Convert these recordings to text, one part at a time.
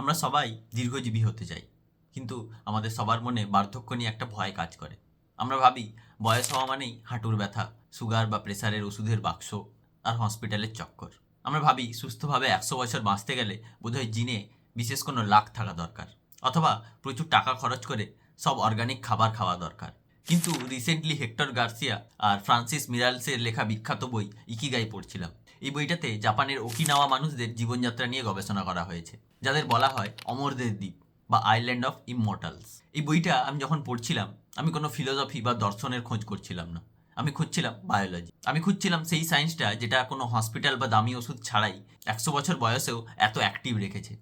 আমরা সবাই দীর্ঘজীবী হতে চাই। কিন্তু আমাদের সবার মনে বার্ধক্য নিয়ে একটা ভয় কাজ করে। আমরা ভাবি, বয়স হওয়া মানেই হাঁটুর ব্যথা, সুগার বা প্রেসারের ওষুধের বাক্স আর হসপিটালের চক্কর। আমরা ভাবি, সুস্থভাবে একশো বছর বাঁচতে গেলে বোধহয় জিনে বিশেষ কোনো লাখ থাকা দরকার অথবা প্রচুর টাকা খরচ করে সব অর্গানিক খাবার খাওয়া দরকার। কিন্তু রিসেন্টলি হেক্টর গার্সিয়া আর ফ্রান্সিস মিরালসের লেখা বিখ্যাত বই ইকিগাই পড়ছিলাম। এই বইটাতে জাপানের ওকিনাওয়া মানুষদের জীবনযাত্রা নিয়ে গবেষণা করা হয়েছে, যাদের বলা হয় অমরদের দ্বীপ বা আইল্যান্ড অফ ইমমর্টালস। এই বইটা আমি যখন পড়ছিলাম, আমি কোনো ফিলোসফি বা দর্শনের খোঁজ করছিলাম না। আমি খুঁজছিলাম বায়োলজি। আমি খুঁজছিলাম সেই সায়েন্সটা যেটা কোনো হসপিটাল বা দামি ওষুধ ছাড়াই একশো বছর বয়সেও এত অ্যাক্টিভ রেখেছে।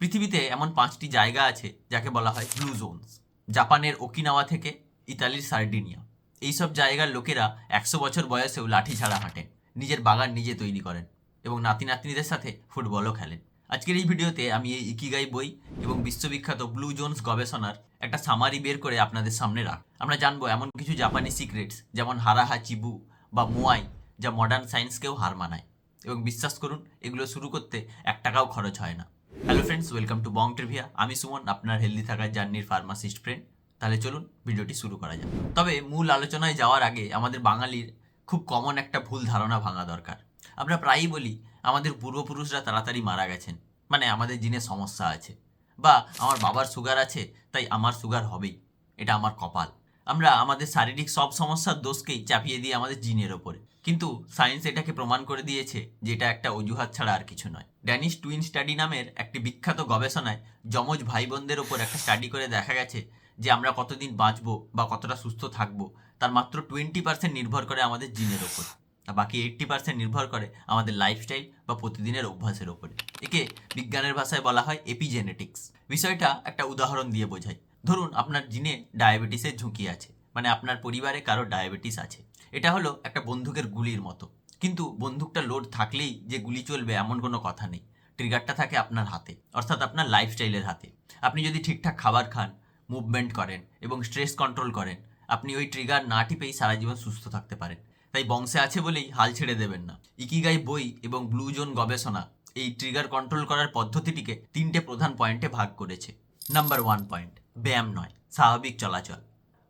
পৃথিবীতে এমন পাঁচটি জায়গা আছে যাকে বলা হয় ব্লু জোনস জাপানের ওকিনাওয়া থেকে ইতালির সার্ডিনিয়া। এইসব জায়গার লোকেরা একশো বছর বয়সেও লাঠি ছাড়া হাঁটেন। নিজের বাগান নিজে তৈরি করেন এবং নাতি নাতনিদের সাথে ফুটবলও খেলেন। আজকের এই ভিডিওতে আমি এই ইকিগাই বই এবং বিশ্ববিখ্যাত ব্লু জোনস গবেষণার একটা সামারি বের করে আপনাদের সামনে রাখ আমরা জানব এমন কিছু জাপানি সিক্রেটস যেমন হারাহা চিবু বা মোয়াই যা মডার্ন সায়েন্সকেও হার মানায়। এবং বিশ্বাস করুন, এগুলো শুরু করতে এক টাকাও খরচ হয় না। Hello friends welcome to Bong trivia আমি সুমন, আপনার হেলদি থাকার জার্নির ফার্মাসিস্ট ফ্রেন্ড তাহলে চলুন, ভিডিওটি শুরু করা যাক। তবে মূল আলোচনায় যাওয়ার আগে আমাদের বাঙালির খুব কমন একটা ভুল ধারণা ভাঙা দরকার। আমরা প্রায়ই বলি, আমাদের পূর্বপুরুষরা তাড়াতাড়ি মারা গেছেন মানে আমাদের জিনে সমস্যা আছে। বা আমার বাবার সুগার আছে, তাই আমার সুগার হবেই, এটা আমার কপাল। আমরা আমাদের শারীরিক সব সমস্যার দোষকেই চাপিয়ে দিই আমাদের জিনের ওপরে। কিন্তু সায়েন্স এটাকে প্রমাণ করে দিয়েছে যে এটা একটা অজুহাত ছাড়া আর কিছু নয়। ড্যানিশ টুইন স্টাডি নামের একটি বিখ্যাত গবেষণায় যমজ ভাই বোনদের ওপর একটা স্টাডি করে দেখা গেছে যে আমরা কতদিন বাঁচবো বা কতটা সুস্থ থাকব তার মাত্র টোয়েন্টি পার্সেন্ট নির্ভর করে আমাদের জিনের ওপর। আর বাকি এইট্টি পার্সেন্ট নির্ভর করে আমাদের লাইফস্টাইল বা প্রতিদিনের অভ্যাসের ওপরে। একে বিজ্ঞানের ভাষায় বলা হয় এপিজেনেটিক্স বিষয়টা একটা উদাহরণ দিয়ে বোঝাই ধরুন আপনার জিনে ডায়াবেটিসের ঝুঁকি আছে মানে আপনার পরিবারে কারও ডায়াবেটিস আছে। এটা হলো একটা বন্দুকের গুলির মতো। কিন্তু বন্দুকটা লোড থাকলেই যে গুলি চলবে এমন কোনো কথা নেই। ট্রিগারটা থাকে আপনার হাতে, অর্থাৎ আপনার লাইফস্টাইলের হাতে। আপনি যদি ঠিকঠাক খাবার খান মুভমেন্ট করেন এবং স্ট্রেস কন্ট্রোল করেন আপনি ওই ট্রিগার না টিপেই সারা জীবন সুস্থ থাকতে পারেন। তাই বংশে আছে বলেই হাল ছেড়ে দেবেন না। ইকিগাই বই এবং ব্লু জোন গবেষণা এই ট্রিগার কন্ট্রোল করার পদ্ধতিটিকে তিনটে প্রধান পয়েন্টে ভাগ করেছে। নাম্বার ওয়ান পয়েন্ট ব্যায়াম নয়, স্বাভাবিক চলাচল।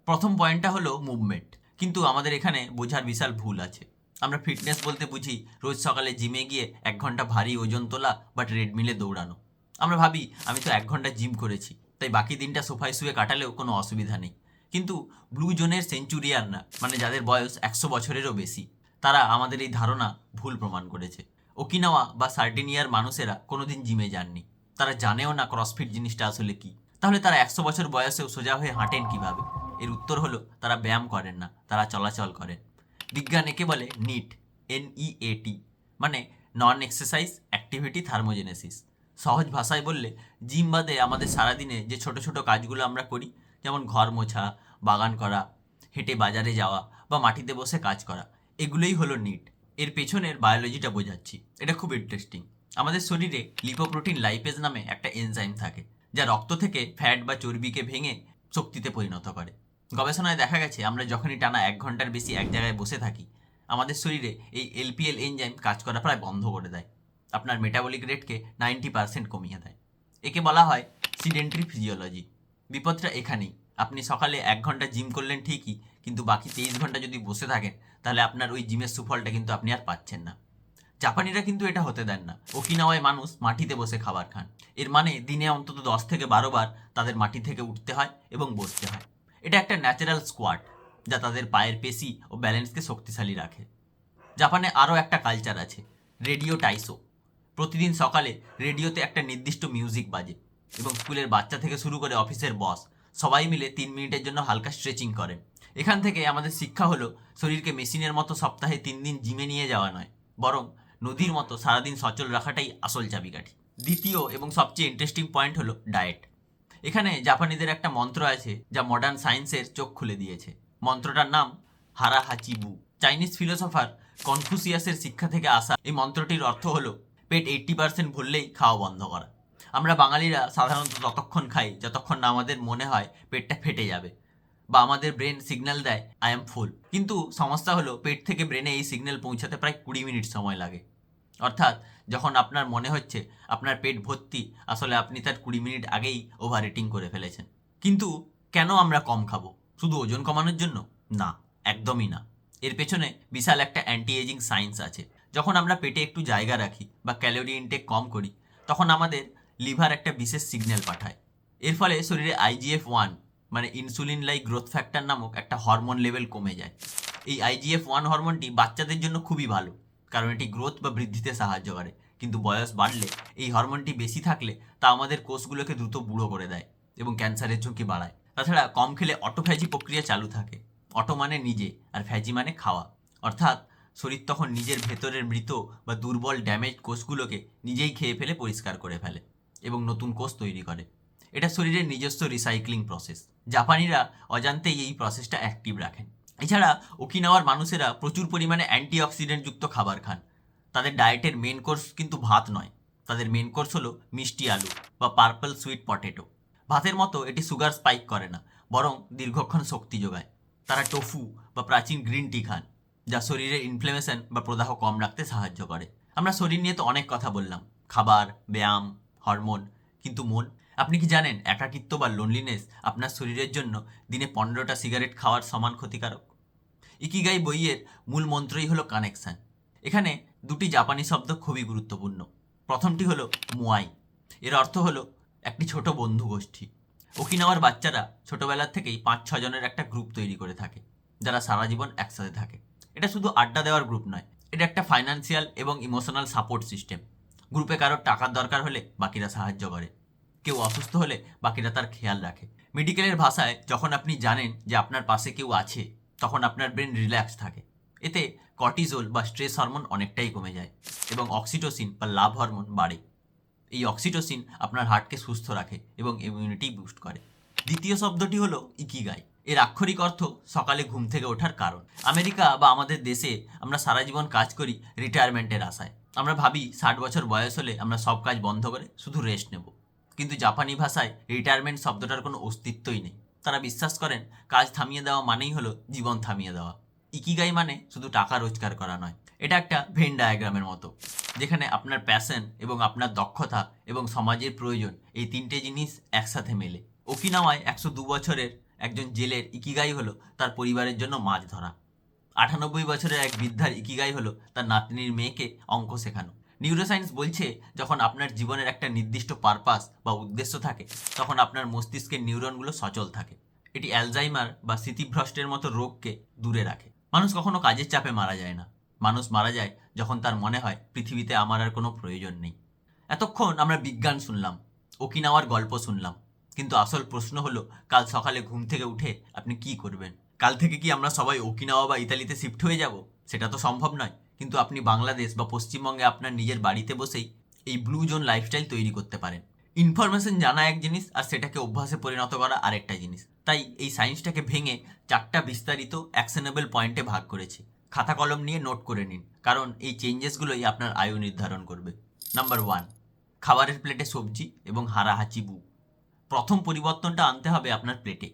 প্রথম পয়েন্টটা হলো মুভমেন্ট কিন্তু আমাদের এখানে বোঝার বিশাল ভুল আছে। আমরা ফিটনেস বলতে বুঝি রোজ সকালে জিমে গিয়ে এক ঘণ্টা ভারী ওজন তোলা বা ট্রেডমিলে দৌড়ানো। আমরা ভাবি, আমি তো এক ঘণ্টা জিম করেছি, তাই বাকি দিনটা সোফায় শুয়ে কাটালেও কোনো অসুবিধা নেই। কিন্তু ব্লু জোনের সেঞ্চুরিয়ানরা মানে যাদের বয়স একশো বছরেরও বেশি, তারা আমাদের এই ধারণা ভুল প্রমাণ করেছে। ওকিনাওয়া বা সার্টিনিয়ার মানুষেরা কোনোদিন জিমে যাননি। তারা জানেও না ক্রসফিট জিনিসটা আসলে কি। তাহলে তারা একশো বছর বয়সেও সোজা হয়ে হাঁটেন কীভাবে? এর উত্তর হলো, তারা ব্যায়াম করেন না, তারা চলাচল করেন। বিজ্ঞান একে বলে নিট, এন ই এ টি মানে নন এক্সারসাইজ অ্যাক্টিভিটি থার্মোজেনেসিস সহজ ভাষায় বললে, জিম বাদে আমাদের সারাদিনে যে ছোট ছোট কাজগুলো আমরা করি যেমন ঘর মোছা, বাগান করা, হেঁটে বাজারে যাওয়া বা মাটিতে বসে কাজ করা, এগুলোই হলো নিট এর পেছনের বায়োলজিটা বোঝাচ্ছি। এটা খুব ইন্টারেস্টিং আমাদের শরীরে লিপোপ্রোটিন লাইপেজ নামে একটা এনজাইম থাকে, যা রক্ত থেকে ফ্যাট বা চর্বিকে ভেঙে শক্তিতে পরিণত করে। গবেষণায় দেখা গেছে, আমরা যখনই টানা এক ঘণ্টার বেশি এক জায়গায় বসে থাকি, আমাদের শরীরে এই এলপিএল এনজাইম কাজ করা প্রায় বন্ধ করে দেয়। আপনার মেটাবলিক রেটকে নাইনটি পার্সেন্ট কমিয়ে দেয়। একে বলা হয় সিডেন্ট্রি ফিজিওলজি বিপদটা এখানেই। আপনি সকালে এক ঘণ্টা জিম করলেন ঠিকই, কিন্তু বাকি তেইশ ঘণ্টা যদি বসে থাকেন, তাহলে আপনার ওই জিমের সুফলটা কিন্তু আপনি আর পাচ্ছেন না। জাপানিরা কিন্তু এটা হতে দেন না। ওকিনাওয়ায় মানুষ মাটিতে বসে খাবার খান। এর মানে দিনে অন্তত দশ থেকে বারো বার তাদের মাটি থেকে উঠতে হয় এবং বসতে হয়। এটা একটা ন্যাচারাল স্কোয়াড যা তাদের পায়ের পেশি ও ব্যালেন্সকে শক্তিশালী রাখে। জাপানে আরও একটা কালচার আছে রেডিও টাইসো প্রতিদিন সকালে রেডিওতে একটা নির্দিষ্ট মিউজিক বাজে। এবং স্কুলের বাচ্চা থেকে শুরু করে অফিসের বস, সবাই মিলে তিন মিনিটের জন্য হালকা স্ট্রেচিং করেন এখান থেকে আমাদের শিক্ষা হলো শরীরকে মেশিনের মতো সপ্তাহে তিন দিন জিমে নিয়ে যাওয়া নয়, বরং নদীর মতো সারাদিন সচল রাখাটাই আসল চাবিকাঠি। দ্বিতীয় এবং সবচেয়ে ইন্টারেস্টিং পয়েন্ট হলো ডায়েট এখানে জাপানিদের একটা মন্ত্র আছে যা মডার্ন সায়েন্সের চোখ খুলে দিয়েছে। মন্ত্রটার নাম হারা হাচিবু চাইনিজ ফিলোসফার কনফুসিয়াসের শিক্ষা থেকে আসা এই মন্ত্রটির অর্থ হলো পেট এইট্টি পার্সেন্ট ভরলেই খাওয়া বন্ধ করা। আমরা বাঙালিরা সাধারণত ততক্ষণ খাই, যতক্ষণ না আমাদের মনে হয় পেটটা ফেটে যাবে বা আমাদের ব্রেন সিগন্যাল দেয় আই এম ফুল কিন্তু সমস্যা হলো পেট থেকে ব্রেনে এই সিগন্যাল পৌঁছাতে প্রায় কুড়ি মিনিট সময় লাগে। অর্থাৎ যখন আপনার মনে হচ্ছে আপনার পেট ভর্তি, আসলে আপনি তার কুড়ি মিনিট আগেই ওভার রেটিং করে ফেলেছেন। কিন্তু কেন আমরা কম খাব? শুধু ওজন কমানোর জন্য? না, একদমই না। এর পেছনে বিশাল একটা অ্যান্টি এজিং সায়েন্স আছে। যখন আমরা পেটে একটু জায়গা রাখি বা ক্যালোরি ইনটেক কম করি, তখন আমাদের লিভার একটা বিশেষ সিগন্যাল পাঠায়। এর ফলে শরীরে আইজিএফ ওয়ান মানে ইনসুলিন লাইক গ্রোথ ফ্যাক্টর নামক একটা হরমোন লেভেল কমে যায়। এই আইজিএফ ওয়ান হরমোনটি বাচ্চাদের জন্য খুবই ভালো, কারণ এটি গ্রোথ বা বৃদ্ধিতে সাহায্য করে। কিন্তু বয়স বাড়লে এই হরমোনটি বেশি থাকলে তা আমাদের কোষগুলোকে দ্রুত বুড়ো করে দেয় এবং ক্যান্সারের ঝুঁকি বাড়ায়। তাছাড়া কম খেলে অটোফ্যাজি প্রক্রিয়া চালু থাকে। অটো মানে নিজে আর ফ্যাজি মানে খাওয়া। অর্থাৎ শরীর তখন নিজের ভেতরের মৃত বা দুর্বল ড্যামেজ কোষগুলোকে নিজেই খেয়ে ফেলে পরিষ্কার করে ফেলে। এবং নতুন কোষ তৈরি করে। এটা শরীরের নিজস্ব রিসাইক্লিং প্রসেস জাপানিরা অজান্তেই এই প্রসেসটা অ্যাক্টিভ রাখেন। এছাড়া ওকিনাওয়ার মানুষেরা প্রচুর পরিমাণে অ্যান্টিঅক্সিডেন্টযুক্ত খাবার খান। তাদের ডায়েটের মেন কোর্স কিন্তু ভাত নয়। তাদের মেন কোর্স হলো মিষ্টি আলু বা পার্পল সুইট পটেটো ভাতের মতো এটি সুগার স্পাইক করে না, বরং দীর্ঘক্ষণ শক্তি যোগায়। তারা টোফু বা প্রাচীন গ্রিন টি খান, যা শরীরের ইনফ্লেমেশন বা প্রদাহ কম রাখতে সাহায্য করে। আমরা শরীর নিয়ে তো অনেক কথা বললাম। খাবার, ব্যায়াম হরমোন। কিন্তু মন, আপনি কি জানেন একাকিত্ব বা লোনলিনেস আপনার শরীরের জন্য দিনে পনেরোটা সিগারেট খাওয়ার সমান ক্ষতিকারক? ইকিগাই বইয়ের মূল মন্ত্রই হলো কানেকশন এখানে দুটি জাপানি শব্দ খুবই গুরুত্বপূর্ণ। প্রথমটি হলো মুয়াই। এর অর্থ হলো একটি ছোট বন্ধু গোষ্ঠী। ওকিনাওয়ার বাচ্চারা ছোটবেলার থেকেই পাঁচ ছজনের একটা গ্রুপ তৈরি করে থাকে, যারা সারা জীবন একসাথে থাকে। এটা শুধু আড্ডা দেওয়ার গ্রুপ নয়, এটা একটা ফাইন্যান্সিয়াল এবং ইমোশনাল সাপোর্ট সিস্টেম গ্রুপে কারোর টাকার দরকার হলে বাকিরা সাহায্য করে। কেউ অসুস্থ হলে বাকিরা তার খেয়াল রাখে। মেডিকেলের ভাষায় যখন আপনি জানেন যে আপনার পাশে কেউ আছে, তখন আপনার ব্রেন রিল্যাক্স থাকে। এতে কর্টিজোল বা স্ট্রেস হরমোন অনেকটাই কমে যায় এবং অক্সিটোসিন বা লাভ হরমোন বাড়ে। এই অক্সিটোসিন আপনার হার্টকে সুস্থ রাখে এবং ইমিউনিটি বুস্ট করে। দ্বিতীয় শব্দটি হলো ইকিগাই। এর আক্ষরিক অর্থ সকালে ঘুম থেকে ওঠার কারণ। আমেরিকা বা আমাদের দেশে আমরা সারা জীবন কাজ করি রিটায়ারমেন্টের আশায়। আমরা ভাবি ষাট বছর বয়স হলে আমরা সব কাজ বন্ধ করে শুধু রেস্ট নেব। কিন্তু জাপানি ভাষায় রিটায়ারমেন্ট শব্দটার কোনো অস্তিত্বই নেই। তারা বিশ্বাস করেন, কাজ থামিয়ে দেওয়া মানেই হলো জীবন থামিয়ে দেওয়া। ইকিগাই মানে শুধু টাকা রোজগার করা নয়। এটা একটা ভেন ডায়াগ্রামের মতো, যেখানে আপনার প্যাশন এবং আপনার দক্ষতা এবং সমাজের প্রয়োজন এই তিনটে জিনিস একসাথে মেলে। ওকিনাওয়ায় একশো দু বছরের একজন জেলের ইকিগাই হলো তার পরিবারের জন্য মাছ ধরা। আটানব্বই বছরের এক বৃদ্ধার ইকিগাই হলো তার নাতনির মেয়েকে অঙ্ক শেখানো। নিউরোসায়েন্স বলছে, যখন আপনার জীবনের একটা নির্দিষ্ট পারপাস বা উদ্দেশ্য থাকে, তখন আপনার মস্তিষ্কের নিউরনগুলো সচল থাকে। এটি অ্যালজাইমার বা স্মৃতিভ্রষ্টের মতো রোগকে দূরে রাখে। মানুষ কখনো কাজের চাপে মারা যায় না। মানুষ মারা যায় যখন তার মনে হয়, পৃথিবীতে আমার আর কোনো প্রয়োজন নেই। এতক্ষণ আমরা বিজ্ঞান শুনলাম, ওকিনাওয়ার গল্প শুনলাম। কিন্তু আসল প্রশ্ন হলো, কাল সকালে ঘুম থেকে উঠে আপনি কি করবেন? কাল থেকে কি আমরা সবাই ওকিনাওয়া বা ইতালিতে শিফট হয়ে যাব? সেটা তো সম্ভব নয়। কিন্তু আপনি বাংলাদেশ বা পশ্চিমবঙ্গে আপনার নিজের বাড়িতে বসেই এই ব্লু জোন লাইফস্টাইল তৈরি করতে পারেন। ইনফরমেশন জানা এক জিনিস আর সেটাকে অভ্যাসে পরিণত করা আরেকটা জিনিস। তাই এই সায়েন্সটাকে ভেঙে চারটা বিস্তারিত অ্যাকশনেবল পয়েন্টে ভাগ করেছি। খাতা কলম নিয়ে নোট করে নিন, কারণ এই চেঞ্জেসগুলোই আপনার আয়ু নির্ধারণ করবে। নাম্বার ওয়ান খাবারের প্লেটে সবজি এবং হারাহাচি বু প্রথম পরিবর্তনটা আনতে হবে আপনার প্লেটে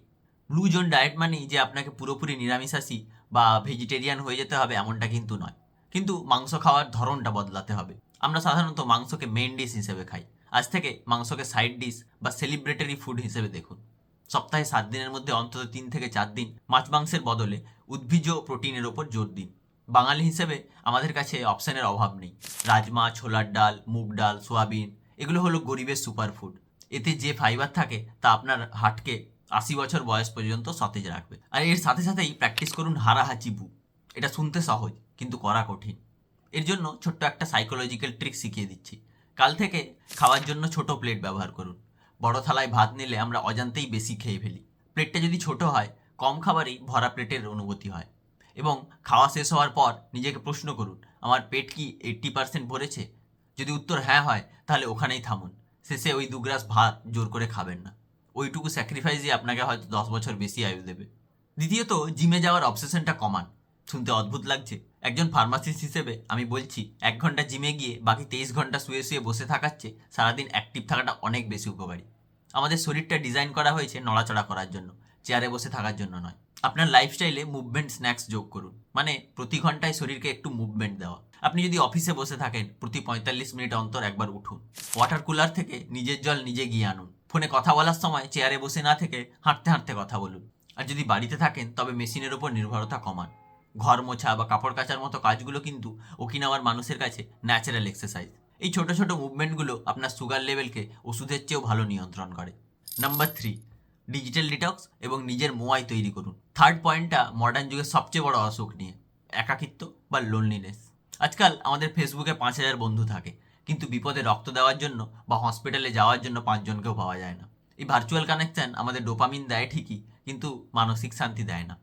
ব্লু জোন ডায়েট মানেই যে আপনাকে পুরোপুরি নিরামিষাশী বা ভেজিটেরিয়ান হয়ে যেতে হবে এমনটা কিন্তু নয়। কিন্তু মাংস খাওয়ার ধরনটা বদলাতে হবে। আমরা সাধারণত মাংসকে মেন ডিশ হিসেবে খাই। আজ থেকে মাংসকে সাইড ডিশ বা সেলিব্রেটারি ফুড হিসেবে দেখুন। সপ্তাহে সাত দিনের মধ্যে অন্তত তিন থেকে চার দিন মাছ মাংসের বদলে উদ্ভিজ প্রোটিনের ওপর জোর দিন। বাঙালি হিসেবে আমাদের কাছে অপশানের অভাব নেই। রাজমা, ছোলার ডাল, মুগ ডাল, সোয়াবিন, এগুলো হলো গরিবের সুপারফুড এতে যে ফাইবার থাকে তা আপনার হার্টকে আশি বছর বয়স পর্যন্ত সতেজ রাখবে। আর এর সাথে সাথেই প্র্যাকটিস করুন হারাহাচি বু। এটা শুনতে সহজ, কিন্তু করা কঠিন। এর জন্য ছোট্ট একটা সাইকোলজিক্যাল ট্রিক শিখিয়ে দিচ্ছি। কাল থেকে খাওয়ার জন্য ছোট প্লেট ব্যবহার করুন। বড় থালায় ভাত নিলে আমরা অজান্তেই বেশি খেয়ে ফেলি। প্লেটটা যদি ছোট হয়, কম খাবারেই ভরা প্লেটের অনুভূতি হয়। এবং খাওয়া শেষ হওয়ার পর নিজেকে প্রশ্ন করুন, আমার পেট কি এইট্টি পার্সেন্ট ভরেছে? যদি উত্তর হ্যাঁ হয়, তাহলে ওখানেই থামুন। শেষে ওই দু গ্লাস ভাত জোর করে খাবেন না। ওইটুকু স্যাক্রিফাইসই আপনাকে হয়তো দশ বছর বেশি আয়ু দেবে। দ্বিতীয়ত জিমে যাওয়ার অবসেশনটা কমান। শুনতে অদ্ভুত লাগছে। একজন ফার্মাসিস্ট হিসেবে আমি বলছি, এক ঘণ্টা জিমে গিয়ে বাকি তেইশ ঘণ্টা শুয়ে শুয়ে বসে থাকার চেয়ে সারাদিন অ্যাক্টিভ থাকাটা অনেক বেশি উপকারী। আমাদের শরীরটা ডিজাইন করা হয়েছে নড়াচড়া করার জন্য চেয়ারে বসে থাকার জন্য নয়। আপনার লাইফস্টাইলে মুভমেন্ট স্ন্যাক্স যোগ করুন। মানে প্রতি ঘন্টায় শরীরকে একটু মুভমেন্ট দেওয়া। আপনি যদি অফিসে বসে থাকেন, প্রতি পঁয়তাল্লিশ মিনিট অন্তর একবার উঠুন। ওয়াটার কুলার থেকে নিজের জল নিজে গিয়ে আনুন। ফোনে কথা বলার সময় চেয়ারে বসে না থেকে হাঁটতে হাঁটতে কথা বলুন। আর যদি বাড়িতে থাকেন, তবে মেশিনের ওপর নির্ভরতা কমান। ঘর মোছা বা কাপড় কাচার মতো কাজগুলো কিন্তু ওকিনাওয়ার মানুষের কাছে ন্যাচারাল এক্সারসাইজ এই ছোট ছোট মুভমেন্টগুলো আপনার সুগার লেভেলকে ওষুধের চেয়েও ভালো নিয়ন্ত্রণ করে। নাম্বার থ্রি ডিজিটাল ডিটক্স এবং নিজের মোয়াই তৈরি করুন। থার্ড পয়েন্টটা মডার্ন যুগের সবচেয়ে বড় অসুখ নিয়ে, একাকিত্ব বা লোনলিনেস আজকাল আমাদের ফেসবুকে পাঁচ হাজার বন্ধু থাকে, কিন্তু বিপদে রক্ত দেওয়ার জন্য বা হসপিটালে যাওয়ার জন্য পাঁচজনকেও পাওয়া যায় না। এই ভার্চুয়াল কানেকশন আমাদের ডোপামিন দেয় ঠিকই, কিন্তু মানসিক শান্তি দেয় না।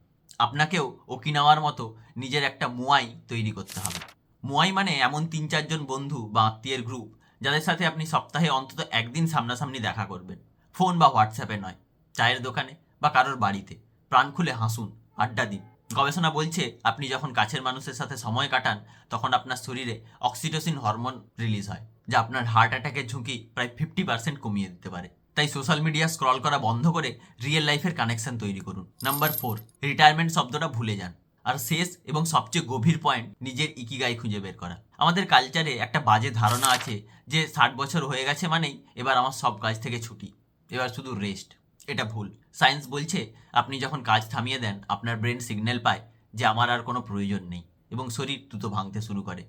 আপনাকেও ওকিনাওয়ার মতো নিজের একটা মোয়াই তৈরি করতে হবে। মোয়াই মানে এমন তিন চারজন বন্ধু বা আত্মীয়ের গ্রুপ যাদের সাথে আপনি সপ্তাহে অন্তত একদিন সামনাসামনি দেখা করবেন। ফোন বা হোয়াটসঅ্যাপে নয় চায়ের দোকানে বা কারোর বাড়িতে। প্রাণ খুলে হাসুন, আড্ডা দিন। গবেষণা বলছে, আপনি যখন কাছের মানুষের সাথে সময় কাটান, তখন আপনার শরীরে অক্সিটোসিন হরমোন রিলিজ হয়, যা আপনার হার্ট অ্যাটাকের ঝুঁকি প্রায় ফিফটি পার্সেন্ট কমিয়ে দিতে পারে। তাই সোশ্যাল মিডিয়া স্ক্রল করা বন্ধ করে রিয়েল লাইফের কানেকশন তৈরি করুন। নাম্বার ফোর, রিটায়ারমেন্ট শব্দটা ভুলে যান। আর শেষ এবং সবচেয়ে গভীর পয়েন্ট, নিজের ইকিগাই খুঁজে বের করা। আমাদের কালচারে একটা বাজে ধারণা আছে যে, ষাট বছর হয়ে গেছে মানেই এবার আমার সব কাজ থেকে ছুটি। এবার শুধু রেস্ট এটা ভুল। সায়েন্স বলছে, আপনি যখন কাজ থামিয়ে দেন, আপনার ব্রেন সিগন্যাল পায় যে আমার আর কোনো প্রয়োজন নেই এবং শরীর দ্রুত ভাঙতে শুরু করে।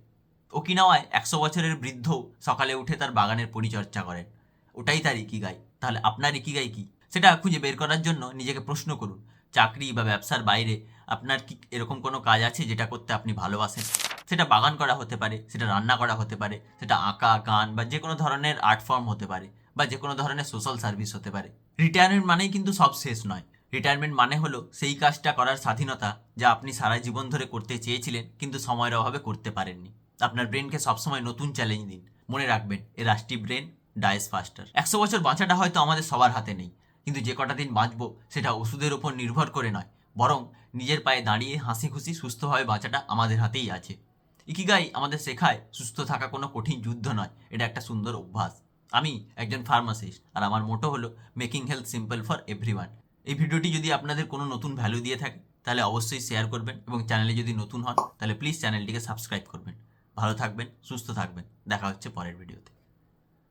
ওকিনাওয়ায় একশো বছরের বৃদ্ধ সকালে উঠে তার বাগানের পরিচর্যা করেন। ওটাই তার ইকিগাই। তাহলে আপনার ইকিগাই কি? সেটা খুঁজে বের করার জন্য নিজেকে প্রশ্ন করুন, চাকরি বা ব্যবসার বাইরে আপনার কি এরকম কোনো কাজ আছে যেটা করতে আপনি ভালোবাসেন? সেটা বাগান করা হতে পারে, সেটা রান্না করা হতে পারে, সেটা আঁকা, গান বা যে কোনো ধরনের আর্ট ফর্ম হতে পারে। বা যে কোনো ধরনের সোশ্যাল সার্ভিস হতে পারে। রিটায়ারমেন্ট মানেই কিন্তু সব শেষ নয়। রিটায়ারমেন্ট মানে হলো সেই কাজটা করার স্বাধীনতা যা আপনি সারা জীবন ধরে করতে চেয়েছিলেন কিন্তু সময়ের অভাবে করতে পারেননি। আপনার ব্রেনকে সবসময় নতুন চ্যালেঞ্জ দিন। মনে রাখবেন, এ রাষ্ট্রী ব্রেন ডায়েস ফাস্টার একশো বছর বাঁচাটা হয়তো আমাদের সবার হাতে নেই। কিন্তু যে কটা দিন বাঁচবো সেটা ওষুধের ওপর নির্ভর করে নয়। বরং নিজের পায়ে দাঁড়িয়ে হাসি খুশি সুস্থভাবে বাঁচাটা আমাদের হাতেই আছে। ইকিগাই আমাদের শেখায়, সুস্থ থাকা কোনো কঠিন যুদ্ধ নয়। এটা একটা সুন্দর অভ্যাস। আমি একজন ফার্মাসিস্ট আর আমার মোটো হলো making health simple for everyone এই ভিডিওটি যদি আপনাদের কোনো নতুন ভ্যালু দিয়ে থাকে, তাহলে অবশ্যই শেয়ার করবেন এবং চ্যানেলে যদি নতুন হন, তাহলে প্লিজ চ্যানেলটিকে সাবস্ক্রাইব করবেন। ভালো থাকবেন, সুস্থ থাকবেন। দেখা হচ্ছে পরের ভিডিওতে